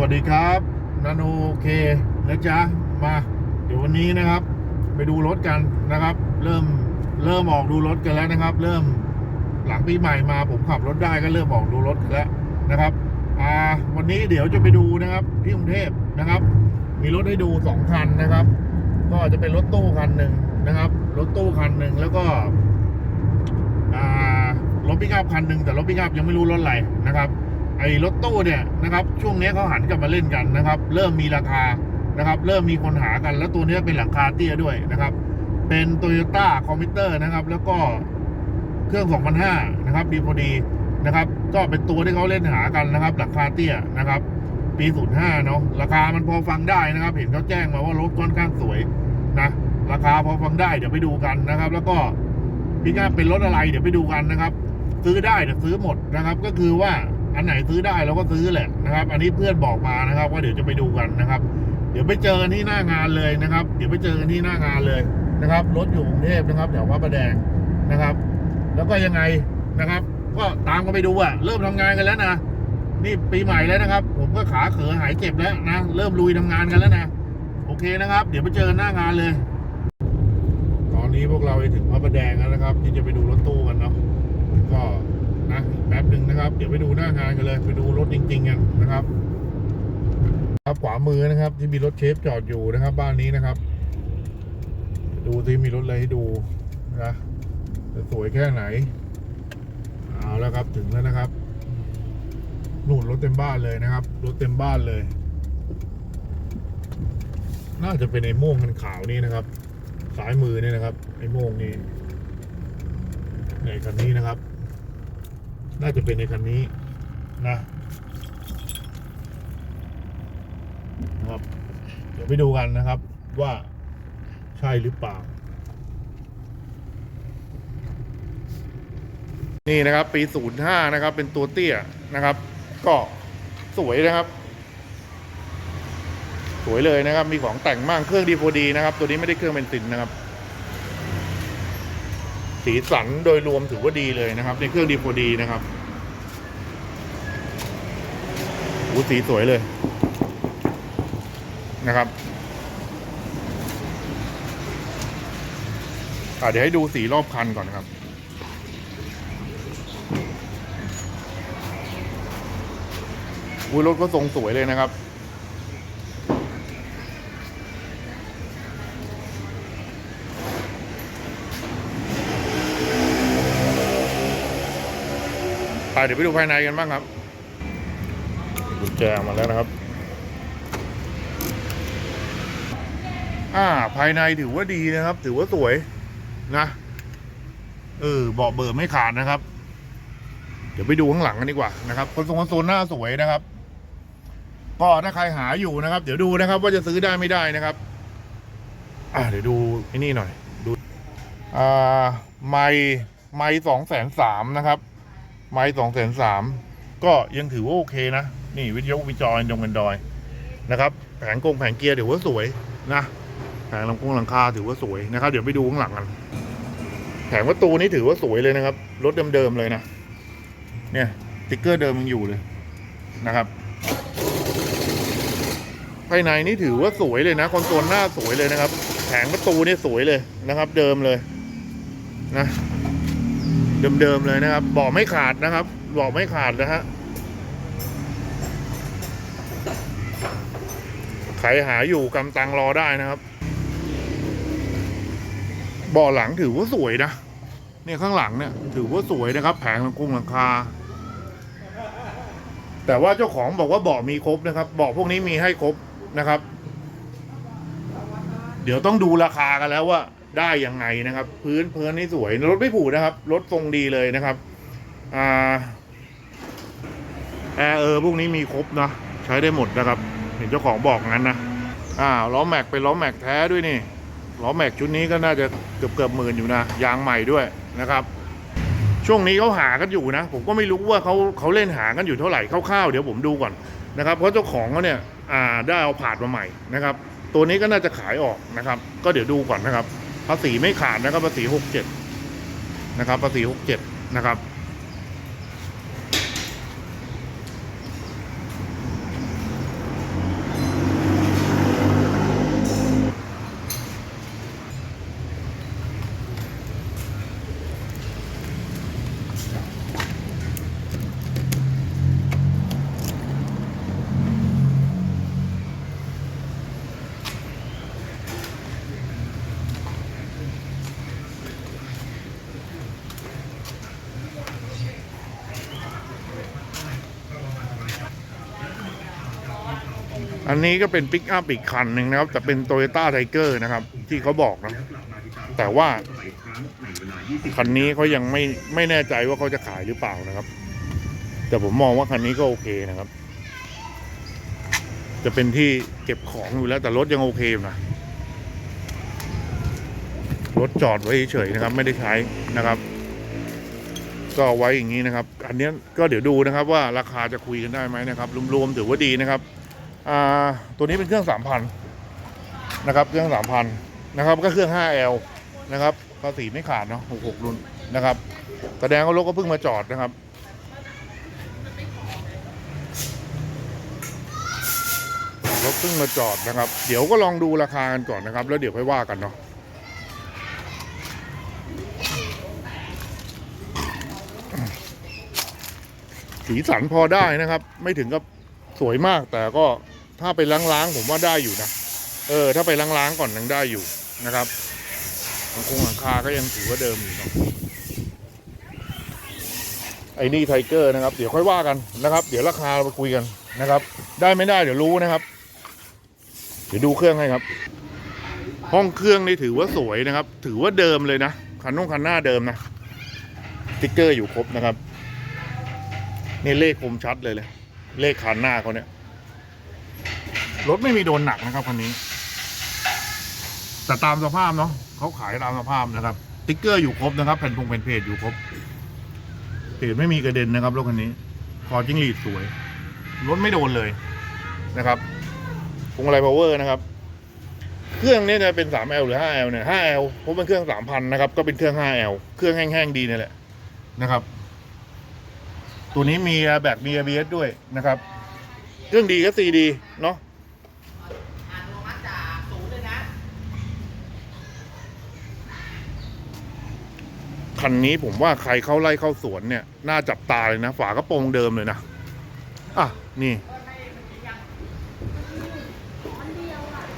วัสดีครับนาโนเคนะจ๊ะมา เดี๋ยววันนี้นะครับ ไปดูรถกันนะครับ เริ่มเริ่มออกดูรถกันแล้วนะครับ เริ่มหลังปีใหม่มาผมขับรถได้ก็เริ่มออกดูรถกันแล้วนะครับอ่าวันนี้เดี๋ยวจะไปดูนะครับที่กรุงเทพนะครับ มีรถให้ดูสองคันนะครับ ก็จะเป็นรถตู้คันหนึ่งนะครับรถตู้คันหนึ่งแล้วก็อ่ารถปิกอัพคันหนึ่งแต่รถปิกอัพยังไม่รู้รถอะไรนะครับ ไอ้รถตู้เนี่ยนะครับช่วงนี้เขาหันกลับมาเล่นกันนะครับ เริ่มมีราคานะครับ เริ่มมีคนหากัน แล้วตัวนี้เป็นหลังคาเตี้ยด้วยนะครับ เป็น t o y ยต้าคอมพิวเตอร์นะครับ แล้วก็เครื่อง 2005 นะครับ ดีพอดีนะครับ ก็เป็นตัวที่เขาเล่นหากันนะครับ หลังคาเตี้ยนะครับ ปี 05 เนาะราคามันพอฟังได้นะครับ เห็นเขาแจ้งมาว่ารถค่อนข้างสวยนะราคาพอฟังได้เดี๋ยวไปดูกันนะครับ แล้วก็พี่ก้าเป็นรถอะไรเดี๋ยวไปดูกันนะครับ ซื้อได้เดี๋ยวซื้อหมดนะครับ ก็คือว่า อันไหนซื้อได้เราก็ซื้อแหละนะครับ อันนี้เพื่อนบอกมานะครับ ว่าเดี๋ยวจะไปดูกันนะครับ เดี๋ยวไปเจอกันที่หน้างานเลยนะครับ เดี๋ยวไปเจอกันที่หน้างานเลยนะครับ รถอยู่กรุงเทพนะครับแถวพระประแดงนะครับ แล้วก็ยังไงนะครับ ก็ตามกันไปดูอะเริ่มทำงานกันแล้วนะนี่ปีใหม่แล้วนะครับ ผมก็ขาเขอหายเจ็บแล้วนะเริ่มลุยทำงานกันแล้วนะโอเคนะครับ เดี๋ยวไปเจอกันหน้างานเลย ตอนนี้พวกเราไปถึงพระประแดงแล้วนะครับ ที่จะไปดูรถตู้กันเนาะก็ นะแป๊บหนึ่งนะครับ เดี๋ยวไปดูหน้างานกันเลย ไปดูรถจริงๆกันนะครับ ครับขวามือนะครับ ที่มีรถเชฟจอดอยู่นะครับ บ้านนี้นะครับ ดูที่มีรถอะไรให้ดูนะจะสวยแค่ไหนเอาแล้วครับถึงแล้วนะครับนู่นรถเต็มบ้านเลยนะครับรถเต็มบ้านเลย น่าจะเป็นไอ้โม่งคันขาวนี่นะครับ สายมือเนี่ยนะครับไอ้โม่งนี่ในคันนี้นะครับ น่าจะเป็นในคันนี้นะนะครับ เดี๋ยวไปดูกันนะครับว่าใช่หรือเปล่า นี่นะครับ ปี 05 นะครับ เป็นตัวเตี้ยนะครับ ก็สวยนะครับ สวยเลยนะครับ มีของแต่งมากเครื่องดีโฟดีนะครับ ตัวนี้ไม่ได้เครื่องเบนซินนะครับ สีสันโดยรวมถือว่าดีเลยนะครับ ในเครื่องดีโฟดีนะครับโอ้สีสวยเลยนะครับอะเดี๋ยวให้ดูสีรอบคันก่อนนะครับอุ้ยรถก็ทรงสวยเลยนะครับ ไปเดี๋ยวไปดูภายในกันบ้างครับกุญแจมาแล้วนะครับ อ่า ภายในถือว่าดีนะครับ ถือว่าสวยนะ เออเบาะเบอร์ไม่ขาดนะครับ เดี๋ยวไปดูข้างหลังกันดีกว่านะครับคนทรงคอนโซลหน้าสวยนะครับ ก็ถ้าใครหาอยู่นะครับ เดี๋ยวดูนะครับ ว่าจะซื้อได้ไม่ได้นะครับ อ่าเดี๋ยวดูไอ้นี่หน่อย ดู อ่า ไม้ไม้สองแสนสามนะครับ ไม้สองแสนสามก็ยังถือว่าโอเคนะ นี่วิทยุวิจอยดงกันดอยนะครับแผงกงแผงเกียร์ถือว่าสวยนะแผงลำโพงหลังคาถือว่าสวยนะครับ เดี๋ยวไปดูข้างหลังกันแผงประตูนี่ถือว่าสวยเลยนะครับ รถเดิมๆเลยนะ เนี่ยติ๊กเกอร์เดิมยังอยู่เลยนะครับ ภายในนี่ถือว่าสวยเลยนะคอนโซลหน้าสวยเลยนะครับ แผงประตูนี่สวยเลยนะครับ เดิมเลยนะ เดิมๆเลยนะครับเบอกไม่ขาดนะครับเบอกไม่ขาดนะฮะใครหาอยู่กำตังรอได้นะครับบาะหลังถือว่าสวยนะเนี่ยข้างหลังเนี่ย ถือว่าสวยนะครับ แผงหลังกุ้งหลังคา แต่ว่าเจ้าของบอกว่าบาะมีครบนะครับบาะพวกนี้มีให้ครบนะครับ เดี๋ยวต้องดูราคากันแล้วว่า ได้ยังไงนะครับ พื้นเพื้นนี่สวยรถไม่ผุนะครับรถทรงดีเลยนะครับอ่าแอร์เออพวกนี้มีครบนะใช้ได้หมดนะครับ เห็นเจ้าของบอกงั้นนะอ่าล้อแม็กเป็นล้อแม็กแท้ด้วยนี่ล้อแม็กชุดนี้ก็น่าจะเกือบเกือบหมื่นอยู่นะยางใหม่ด้วยนะครับ ช่วงนี้เขาหากันอยู่นะ ผมก็ไม่รู้ว่าเขาเขาเล่นหากันอยู่เท่าไหร่คร่าวๆเดี๋ยวผมดูก่อนนะครับเพราะเจ้าของเขาเนี่ยอ่าได้เอาผาดมาใหม่นะครับ ตัวนี้ก็น่าจะขายออกนะครับ ก็เดี๋ยวดูก่อนนะครับ ภาษีไม่ขาดนะครับภาษีหกเจ็ดนะครับภาษีหกเจ็ดนะครับ อันนี้ก็เป็นปิกอัพอีกคันหนึ่งนะครับ แต่เป็นโตโยต้าไทเกอร์นะครับ ที่เขาบอกนะ แต่ว่า คันนี้เขายังไม่ไม่แน่ใจว่าเขาจะขายหรือเปล่านะครับ แต่ผมมองว่าคันนี้ก็โอเคนะครับ จะเป็นที่เก็บของอยู่แล้วแต่รถยังโอเคนะรถจอดไว้เฉยนะครับ ไม่ได้ใช้นะครับ ก็ไว้อย่างนี้นะครับ อันนี้ก็เดี๋ยวดูนะครับว่าราคาจะคุยกันได้ไหมนะครับรวมๆถือว่าดีนะครับ ตัวนี้เป็นเครื่องสามพันนะครับ เครื่องสามพันนะครับ ก็เครื่อง 5L นะครับภาษีไม่ขาดเนาะ66 รุ่นนะครับ แสดงว่ารถก็เพิ่งมาจอดนะครับรถเพิ่งมาจอดนะครับ เดี๋ยวก็ลองดูราคากันก่อนนะครับ แล้วเดี๋ยวค่อยว่ากันเนาะสีสันพอได้นะครับ ไม่ถึงกับสวยมากแต่ก็ ถ้าไปล้างๆผมว่าได้อยู่นะ เออ ถ้าไปล้างๆก่อนยังได้อยู่นะครับหลังคงหลังคาก็ยังถือว่าเดิมอยู่เนาะไอ้นี่ไทเกอร์นะครับ เดี๋ยวค่อยว่ากันนะครับ เดี๋ยวราคาเราไปคุยกันนะครับ ได้ไม่ได้เดี๋ยวรู้นะครับ เดี๋ยวดูเครื่องให้ครับ ห้องเครื่องนี่ถือว่าสวยนะครับ ถือว่าเดิมเลยนะคันนุ่งคันหน้าเดิมนะติ๊กเกอร์อยู่ครบนะครับ นี่เลขคมชัดเลยเลย เลขคันหน้าเขาเนี่ย รถไม่มีโดนหนักนะครับคันนี้ แต่ตามสภาพเนาะเขาขายตามสภาพนะครับ ติ๊กเกอร์อยู่ครบนะครับ แผ่นพงแผ่นเพจอยู่ครบเพจไม่มีกระเด็นนะครับรถคันนี้ คอจิ้งหรีดสวย รถไม่โดนเลยนะครับพวงมาลัยพาวเวอร์นะครับ เครื่องนี้จะเป็น 3L หรือ 5L เนี่ย 5L เพราะเป็นเครื่อง 3,000 นะครับ ก็เป็นเครื่อง 5L เครื่องแห้งๆดีนี่แหละนะครับ ตัวนี้มีแบตมี ABS ด้วยนะครับ เครื่องดีก็ CD เนาะ อัตโนมัติจากศูนย์เลยนะ คันนี้ผมว่าใครเข้าไล่เข้าสวนเนี่ย น่าจับตาเลยนะ ฝากระโปรงเดิมเลยนะ อะ นี่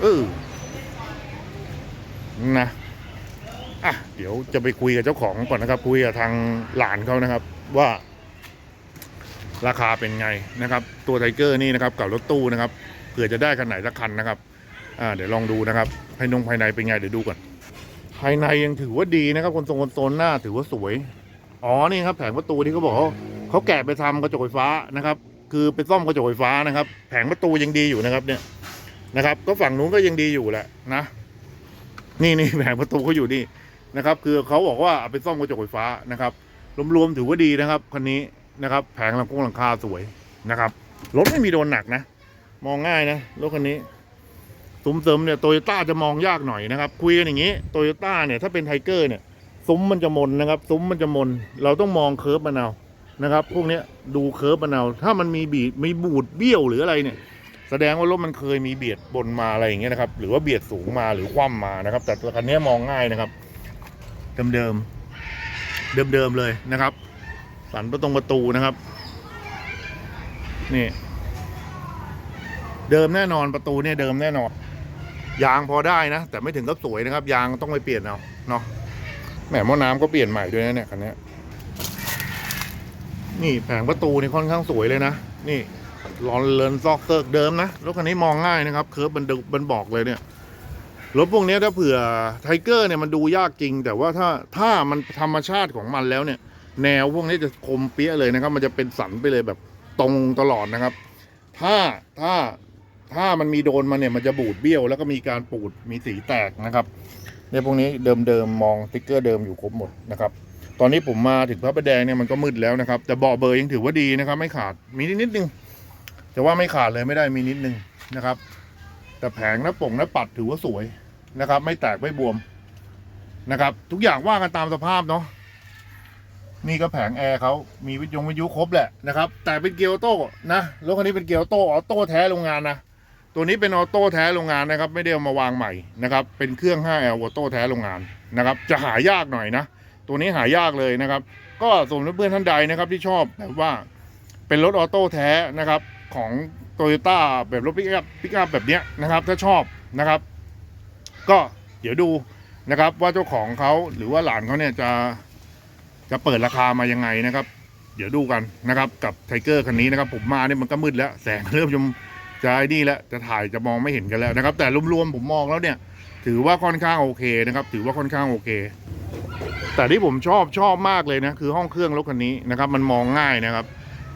เออ นะ อะ เดี๋ยวจะไปคุยกับเจ้าของก่อนนะครับ คุยกับทางหลานเขานะครับ ว่า ราคาเป็นไงนะครับ ตัวไทเกอร์นี่นะครับ กับรถตู้นะครับ เผื่อจะได้คันไหนสักคันนะครับ อ่า เดี๋ยวลองดูนะครับ ภายนงภายในเป็นไงเดี๋ยวดูก่อน ภายในยังถือว่าดีนะครับคนทรงคนโซนหน้าถือว่าสวย อ๋อนี่ครับแผงประตูที่เขาบอกเขาเขาแกะไปทำกระจกไฟฟ้านะครับ คือไปซ่อมกระจกไฟฟ้านะครับ แผงประตูยังดีอยู่นะครับ เนี่ยนะครับ ก็ฝั่งนู้นก็ยังดีอยู่แหละนะ นี่นี่แผงประตูเขาอยู่นี่นะครับ คือเขาบอกว่าเอาไปซ่อมกระจกไฟฟ้านะครับรวมๆถือว่าดีนะครับคันนี้นะครับ แผงหลังคงหลังคาสวยนะครับรถไม่มีโดนหนักนะ มองง่ายนะรถคันนี้ ซุ้มเสริมเนี่ยโตโยต้าจะมองยากหน่อยนะครับ คุยกันอย่างนี้โตโยต้าเนี่ยถ้าเป็นไทเกอร์เนี่ยซุ้มมันจะมนนะครับ ซุ้มมันจะมน เราต้องมองเคิร์ฟมันเอานะครับ พวกเนี้ยดูเคิร์ฟมันเอาถ้ามันมีบีดมีบูดเบี้ยวหรืออะไรเนี่ยแสดงว่ารถมันเคยมีเบียดบนมาอะไรอย่างเงี้ยนะครับ หรือว่าเบียดสูงมาหรือคว่ำมานะครับ แต่คันนี้มองง่ายนะครับ เดิมเดิมเดิมเดิมๆเลยนะครับ สันประตงประตูนะครับ นี่ เดิมแน่นอนประตูเนี่ยเดิมแน่นอน ยางพอได้นะ แต่ไม่ถึงกับสวยนะครับ ยางต้องไปเปลี่ยนเอาเนาะแหมหม้อน้ำก็เปลี่ยนใหม่ด้วยนะเนี่ยคันนี้นี่แผงประตูนี่ค่อนข้างสวยเลยนะนี่ลอนเลินซอกเซิร์กเดิมนะรถคันนี้มองง่ายนะครับเคิร์ฟมันดูมันบอกเลยเนี่ยรถพวกนี้ถ้าเผื่อไทเกอร์เนี่ยมันดูยากจริง แต่ว่าถ้าถ้ามันธรรมชาติของมันแล้วเนี่ย แนวพวกนี้จะคมเปี้ยเลยนะครับ มันจะเป็นสันไปเลยแบบตรงตลอดนะครับ ถ้าถ้า ถ้ามันมีโดนมาเนี่ยมันจะบูดเบี้ยว แล้วก็มีการปูดมีสีแตกนะครับเนี่ยพวกนี้เดิมๆมองสติ๊กเกอร์เดิมอยู่ครบหมดนะครับตอนนี้ผมมาถึงพระประแดงเนี่ยมันก็มืดแล้วนะครับ แต่เบาะเบอร์ยังถือว่าดีนะครับ ไม่ขาดมีนิดนิดนึงแต่ว่าไม่ขาดเลยไม่ได้มีนิดนึงนะครับ แต่แผงหน้าป่งหน้าปัดถือว่าสวยนะครับ ไม่แตกไม่บวมนะครับ ทุกอย่างว่ากันตามสภาพเนาะนี่ก็แผงแอร์เขามีวิทยงวิทยุครบแหละนะครับ แต่เป็นเกียร์โต้นะรถคันนี้เป็นเกียร์โต้ออโต้แท้โรงงานนะ ตัวนี้เป็นออโต้แท้โรงงานนะครับ ไม่ได้เอามาวางใหม่นะครับ เป็นเครื่อง 5L ออโต้แท้โรงงานนะครับ จะหายากหน่อยนะ ตัวนี้หายากเลยนะครับ ก็สมมติเพื่อนท่านใดนะครับที่ชอบแบบว่าเป็นรถออโต้แท้นะครับของโตโยต้าแบบรถปิกอัพปิกอัพแบบเนี้ยนะครับ ถ้าชอบนะครับ ก็เดี๋ยวดูนะครับ ว่าเจ้าของเขาหรือว่าหลานเขาเนี่ยจะจะเปิดราคามายังไงนะครับ เดี๋ยวดูกันนะครับ กับไทเกอร์คันนี้นะครับ ผมมาเนี่ยมันก็มืดแล้ว แสงเริ่มจะ จะไอ้นี่แล้วจะถ่ายจะมองไม่เห็นกันแล้วนะครับ แต่รวมๆผมมองแล้วเนี่ย ถือว่าค่อนข้างโอเคนะครับ ถือว่าค่อนข้างโอเค แต่ที่ผมชอบชอบมากเลยนะคือห้องเครื่องรถคันนี้นะครับ มันมองง่ายนะครับ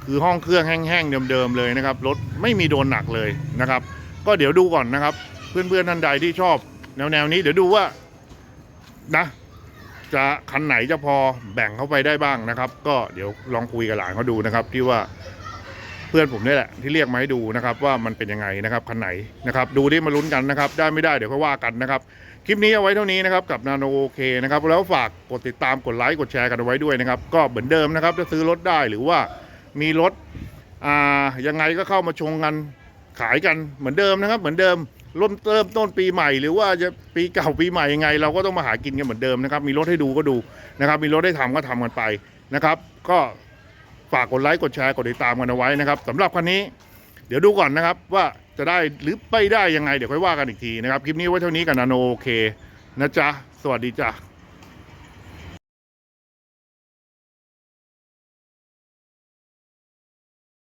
คือห้องเครื่องแห้งๆเดิมๆเลยนะครับรถไม่มีโดนหนักเลยนะครับ ก็เดี๋ยวดูก่อนนะครับ เพื่อนๆท่านใดที่ชอบ แนวๆนี้เดี๋ยวดูว่านะจะคันไหนจะพอแบ่งเข้าไปได้บ้างนะครับ ก็เดี๋ยวลองคุยกับหลานเขาดูนะครับ ที่ว่า เพื่อนผมนี่แหละที่เรียกมาให้ดูนะครับว่ามันเป็นยังไงนะครับคันไหนนะครับดูดิมาลุ้นกันนะครับ ได้ไม่ได้เดี๋ยวค่อยว่ากันนะครับคลิปนี้เอาไว้เท่านี้นะครับกับนาโนโอเคนะครับแล้วฝากกดติดตามกดไลค์กดแชร์กันเอาไว้ด้วยนะครับก็เหมือนเดิมนะครับจะซื้อรถได้หรือว่ามีรถอ่ายังไงก็เข้ามาชงกันขายกันเหมือนเดิมนะครับ เหมือนเดิมเริ่มเริ่มต้นปีใหม่หรือว่าจะปีเก่าปีใหม่ยังไง เราก็ต้องมาหากินกันเหมือนเดิมนะครับ มีรถให้ดูก็ดูนะครับ มีรถให้ทำก็ทำกันไปนะครับ ก็ ฝากกดไลค์กดแชร์กดติดตามกันเอาไว้นะครับสำหรับคันนี้เดี๋ยวดูก่อนนะครับว่าจะได้หรือไม่ได้ยังไงเดี๋ยวค่อยว่ากันอีกทีนะครับคลิปนี้ไว้เท่านี้กับนาโนโอเคนะจ๊ะสวัสดีจ้ะ